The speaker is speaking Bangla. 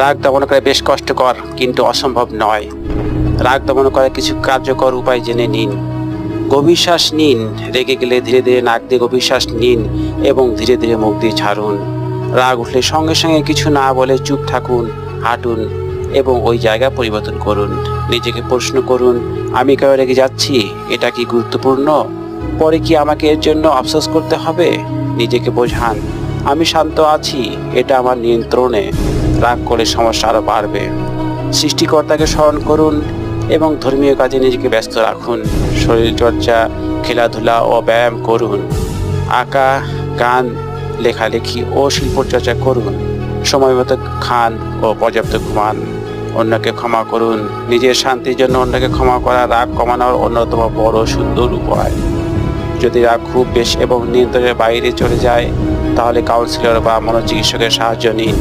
রাগ দমন করা বেশ কষ্টকর, কিন্তু অসম্ভব নয়। রাগ দমন করার কিছু কার্যকর উপায় জেনে নিন। গভীর শ্বাস নিন, রেগে গেলে ধীরে ধীরে নাক দিয়ে গভীর শ্বাস নিন এবং ধীরে ধীরে মুখ দিয়ে ছাড়ুন। রাগ উঠলে সঙ্গে সঙ্গে কিছু না বলে চুপ থাকুন, হাঁটুন এবং ওই জায়গা পরিবর্তন করুন। নিজেকে প্রশ্ন করুন, আমি কেউ রেগে যাচ্ছি? এটা কি গুরুত্বপূর্ণ? পরে কি আমাকে এর জন্য আফসোস করতে হবে? নিজেকে বোঝান, আমি শান্ত আছি, এটা আমার নিয়ন্ত্রণে। রাগ করলে সমস্যা আরও বাড়বে। সৃষ্টিকর্তাকে স্মরণ করুন এবং ধর্মীয় কাজে নিজেকে ব্যস্ত রাখুন। শরীরচর্চা, খেলাধুলা ও ব্যায়াম করুন। আঁকা, গান, লেখালেখি ও শিল্পচর্চা করুন। সময় মতো খান ও পর্যাপ্ত ঘুমান। অন্যকে ক্ষমা করুন। নিজের শান্তির জন্য অন্যকে ক্ষমা করা, রাগ কমানোর অন্যতম বড় সুন্দর উপায়। যদি রাগ খুব বেশি এবং নিয়ন্ত্রণের বাইরে চলে যায়, তাহলে কাউন্সিলর বা মনোচিকিৎসকের সাহায্য নিন।